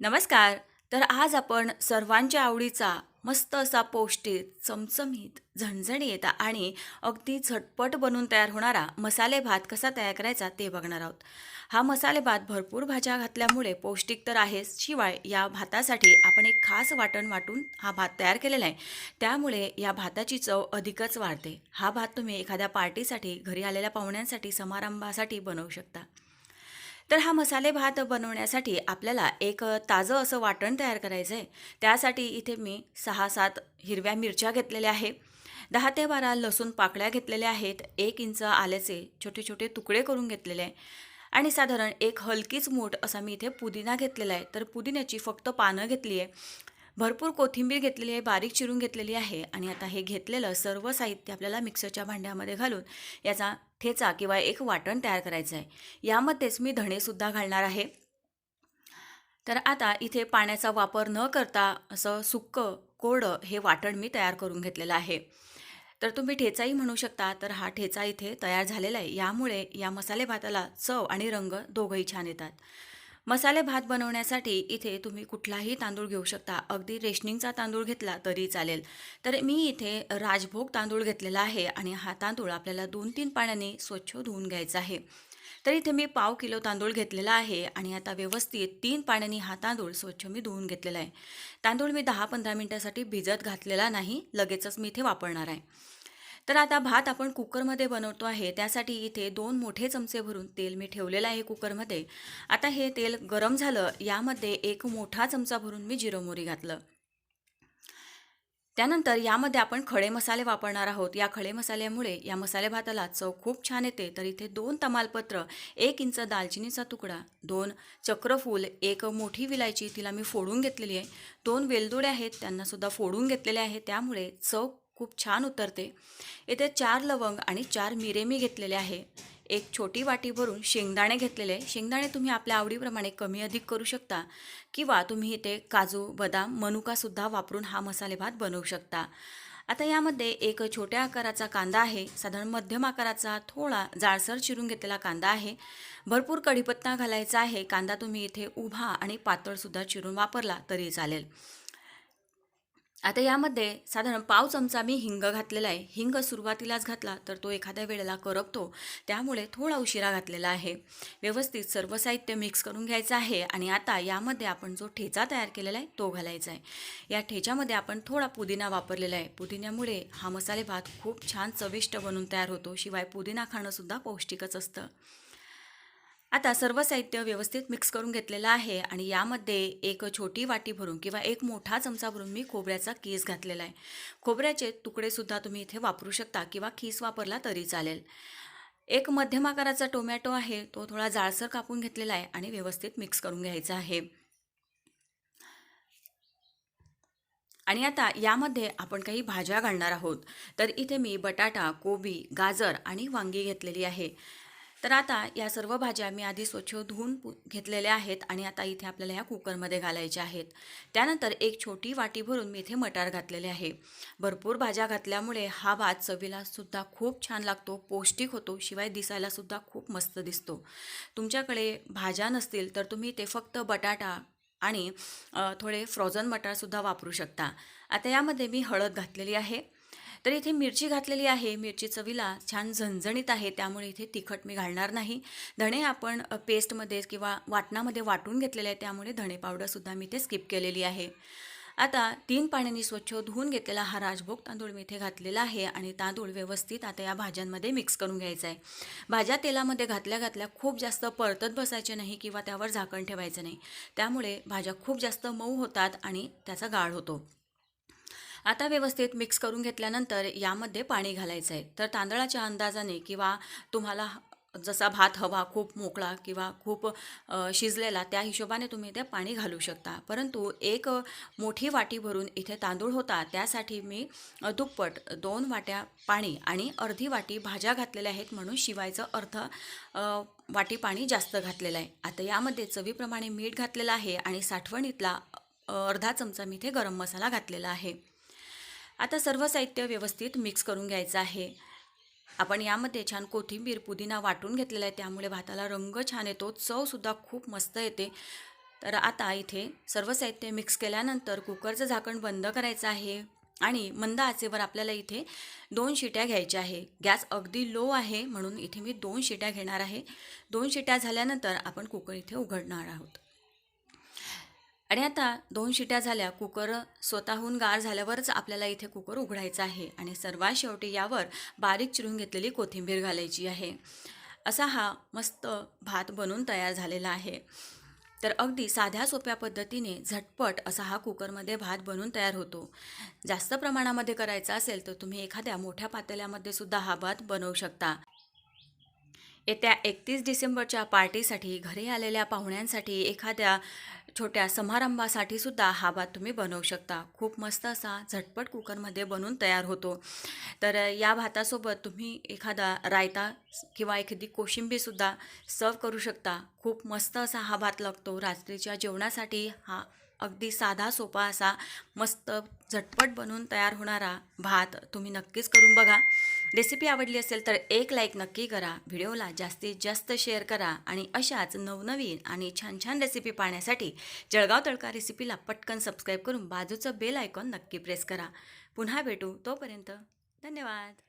नमस्कार. तर आज आपण सर्वांच्या आवडीचा मस्त असा पौष्टिक चमचमीत झणझणीत आणि अगदी झटपट बनून तयार होणारा मसाले भात कसा तयार करायचा ते बघणार आहोत. हा मसाले भात भरपूर भाज्या घातल्यामुळे पौष्टिक तर आहेच शिवाय या भातासाठी आपण एक खास वाटण वाटून हा भात तयार केलेला आहे. त्यामुळे या भाताची चव अधिकच वाढते. हा भात तुम्ही एखाद्या पार्टीसाठी घरी आलेल्या पाहुण्यांसाठी समारंभासाठी बनवू शकता. तर हा मसाले भात बनवण्यासाठी आपल्याला एक ताजं असं वाटण तयार करायचं आहे त्यासाठी इथे मी सहा सात हिरव्या मिरच्या घेतलेल्या आहे. दहा ते बारा लसूण पाकळ्या घेतलेल्या आहेत. एक इंच आल्याचे छोटे छोटे तुकडे करून घेतलेले आहे. आणि साधारण एक हलकीच मूठ असा मी इथे पुदिना घेतलेला आहे. तर पुदिन्याची फक्त पानं घेतली आहे. भरपूर कोथिंबीर घेतलेली आहे बारीक चिरून घेतलेली आहे. आणि आता हे घेतलेलं सर्व साहित्य आपल्याला मिक्सरच्या भांड्यामध्ये घालून याचा ठेचा किंवा एक वाटण तयार करायचं आहे यामध्येच मी धणेसुद्धा घालणार आहे. तर आता इथे पाण्याचा वापर न करता असं सुक्कं कोरडं हे वाटण मी तयार करून घेतलेलं आहे. तर तुम्ही ठेचाही म्हणू शकता तर हा ठेचा इथे तयार झालेला आहे. यामुळे या मसाले भाताला चव आणि रंग दोघंही छान येतात. मसाले भात बनवण्यासाठी इथे तुम्ही कुठलाही तांदूळ घेऊ शकता. अगदी रेशनिंगचा तांदूळ घेतला तरी चालेल. तर मी इथे राजभोग तांदूळ घेतलेला आहे आणि हा तांदूळ आपल्याला दोन तीन पाण्याने स्वच्छ धुवून घ्यायचा आहे. तर इथे मी पाव किलो तांदूळ घेतलेला आहे आणि आता व्यवस्थित तीन पाण्याने हा तांदूळ स्वच्छ मी धुवून घेतलेला आहे. तांदूळ मी दहा पंधरा मिनटासाठी भिजत घातलेला नाही. लगेचच मी इथे वापरणार आहे. तर आता भात आपण कुकरमध्ये बनवतो आहे. त्यासाठी इथे दोन मोठे चमचे भरून तेल मी ठेवलेलं आहे कुकरमध्ये. आता हे तेल गरम झालं यामध्ये एक मोठा चमचा भरून मी जिरं मोहरी घातलं. त्यानंतर यामध्ये आपण खडे मसाले वापरणार आहोत. या खडे मसाल्यामुळे या मसाले भाताला चव खूप छान येते. तर इथे दोन तमालपत्र एक इंच दालचिनीचा तुकडा दोन चक्रफूल एक मोठी विलायची तिला मी फोडून घेतलेली आहे. दोन वेलदोडे आहेत त्यांनासुद्धा फोडून घेतलेले आहे. त्यामुळे चव खूप छान उतरते. इथे चार लवंग आणि चार मिरे मी घेतलेले आहे. एक छोटी वाटी भरून शेंगदाणे घेतलेले शेंगदाणे तुम्ही आपल्या आवडीप्रमाणे कमी अधिक करू शकता किंवा तुम्ही इथे काजू बदाम मनुकासुद्धा वापरून हा मसाले भात बनवू शकता. आता यामध्ये एक छोट्या आकाराचा कांदा आहे. साधारण मध्यम आकाराचा थोडा जाळसर चिरून घेतलेला कांदा आहे. भरपूर कढीपत्ता घालायचा आहे. कांदा तुम्ही इथे उभा आणि पातळसुद्धा चिरून वापरला तरी चालेल. आता यामध्ये साधारण पाव चमचा मी हिंग घातलेला आहे. हिंग सुरुवातीलाच घातला तर तो एखाद्या वेळेला करपतो. त्यामुळे थोडा उशिरा घातलेला आहे. व्यवस्थित सर्व साहित्य मिक्स करून घ्यायचं आहे आणि आता यामध्ये आपण जो ठेचा तयार केलेला आहे तो घालायचा आहे. या ठेच्यामध्ये आपण थोडा पुदिना वापरलेला आहे. पुदिन्यामुळे हा मसाले भात खूप छान चविष्ट बनून तयार होतो. शिवाय पुदिना खाणंसुद्धा पौष्टिकच असतं. आता सर्व साहित्य व्यवस्थित मिक्स करून घेतलेलं आहे आणि यामध्ये एक छोटी वाटी भरून किंवा एक मोठा चमचा भरून मी खोबऱ्याचा कीस घातलेला आहे. खोबऱ्याचे तुकडेसुद्धा तुम्ही इथे वापरू शकता किंवा कीस वापरला तरी चालेल. एक मध्यम आकाराचा टोमॅटो आहे तो थोडा जाळसर कापून घेतलेला आहे आणि व्यवस्थित मिक्स करून घ्यायचा आहे. आणि आता यामध्ये आपण काही भाज्या घालणार आहोत. तर इथे मी बटाटा कोबी गाजर आणि वांगी घेतलेली आहे. तर आता या सर्व भाज्या मी आधी स्वच्छ धुवून घेतलेल्या आहेत आणि आता इथे आपल्याला ह्या कुकरमध्ये घालायच्या आहेत. त्यानंतर एक छोटी वाटी भरून मी इथे मटार घातलेले आहे. भरपूर भाज्या घातल्यामुळे हा भात चवीला सुद्धा खूप छान लागतो पौष्टिक होतो शिवाय दिसायला सुद्धा खूप मस्त दिसतो. तुमच्याकडे भाज्या नसतील तर तुम्ही ते फक्त बटाटा आणि थोडे फ्रोझन मटारसुद्धा वापरू शकता. आता यामध्ये मी हळद घातलेली आहे. तर इथे मिरची घातलेली आहे. मिरची चवीला छान झणझणीत आहे. त्यामुळे इथे तिखट मी घालणार नाही. धणे आपण पेस्टमध्ये किंवा वाटणामध्ये वाटून घेतलेले आहे त्यामुळे धणे पावडरसुद्धा मी इथे स्किप केलेली आहे. आता तीन पाण्याने स्वच्छ धुवून घेतलेला हा राजभोग तांदूळ मी इथे घातलेला आहे आणि तांदूळ व्यवस्थित आता या भाज्यांमध्ये मिक्स करून घ्यायचा आहे. भाज्या तेलामध्ये घातल्या घातल्या खूप जास्त परतत बसायचे नाही किंवा त्यावर झाकण ठेवायचं नाही. त्यामुळे भाज्या खूप जास्त मऊ होतात आणि त्याचा गाळ होतो. आता व्यवस्थित मिक्स करून घेतल्यानंतर यामध्ये पाणी घालायचं आहे तर तांदळाच्या अंदाजाने किंवा तुम्हाला जसा भात हवा खूप मोकळा किंवा खूप शिजलेला त्या हिशोबाने तुम्ही ते पाणी घालू शकता. परंतु एक मोठी वाटी भरून इथे तांदूळ होता त्यासाठी मी दुप्पट दोन वाट्या पाणी आणि अर्धी वाटी भाज्या घातलेल्या आहेत म्हणून शिवायचं अर्ध वाटी पाणी जास्त घातलेलं आहे. आता यामध्ये चवीप्रमाणे मीठ घातलेलं आहे आणि साठवणीतला अर्धा चमचा मी इथे गरम मसाला घातलेला आहे. आता सर्व साहित्य व्यवस्थित मिक्स करून घ्यायचं आहे. आपण यामध्ये छान कोथिंबीर पुदिना वाटून घेतलेला आहे. त्यामुळे भाताला रंग छान येतो. चवसुद्धा खूप मस्त येते. तर आता इथे सर्व साहित्य मिक्स केल्यानंतर कुकरचं झाकण बंद करायचं आहे. आणि मंद आचेवर आपल्याला इथे दोन शिट्या घ्यायच्या आहे. गॅस अगदी लो आहे म्हणून इथे मी दोन शिट्या घेणार आहे. दोन शिट्या झाल्यानंतर आपण कुकर इथे उघडणार आहोत. आणि आता दोन शिट्या झाल्या. कुकर स्वतःहून गार झाल्यावरच आपल्याला इथे कुकर उघडायचा आहे आणि सर्वात शेवटी यावर बारीक चिरून घेतलेली कोथिंबीर घालायची आहे. असा हा मस्त भात बनून तयार झालेला आहे. तर अगदी साध्या सोप्या पद्धतीने झटपट असा हा कुकरमध्ये भात बनून तयार होतो. जास्त प्रमाणामध्ये करायचा असेल तर तुम्ही एखाद्या मोठ्या पातेल्यामध्ये सुद्धा हा भात बनवू शकता. येत्या एकतीस डिसेंबरच्या पार्टीसाठी घरी आलेल्या पाहुण्यांसाठी एखाद्या छोट्या समारंभासाठी सुद्धा हा भात तुम्ही बनवू शकता. खूप मस्त असा झटपट कुकरमध्ये बनून तयार होतो. तर या भातासोबत तुम्ही एखादा रायता किंवा एखादी कोशिंबीरसुद्धा सर्व करू शकता. खूप मस्त असा हा भात लागतो. रात्रीच्या जेवणासाठी हा अगदी साधा सोपा असा मस्त झटपट बनून तयार होणारा भात तुम्ही नक्कीच करून बघा. रेसिपी आवडली असेल तर एक लाईक नक्की करा. व्हिडिओला जास्तीत जास्त शेअर करा आणि अशाच नवनवीन आणि छान छान रेसिपी पाहण्यासाठी जळगाव तडका रेसिपीला पटकन सबस्क्राईब करून बाजूचं बेल आयकॉन नक्की प्रेस करा. पुन्हा भेटू तोपर्यंत धन्यवाद.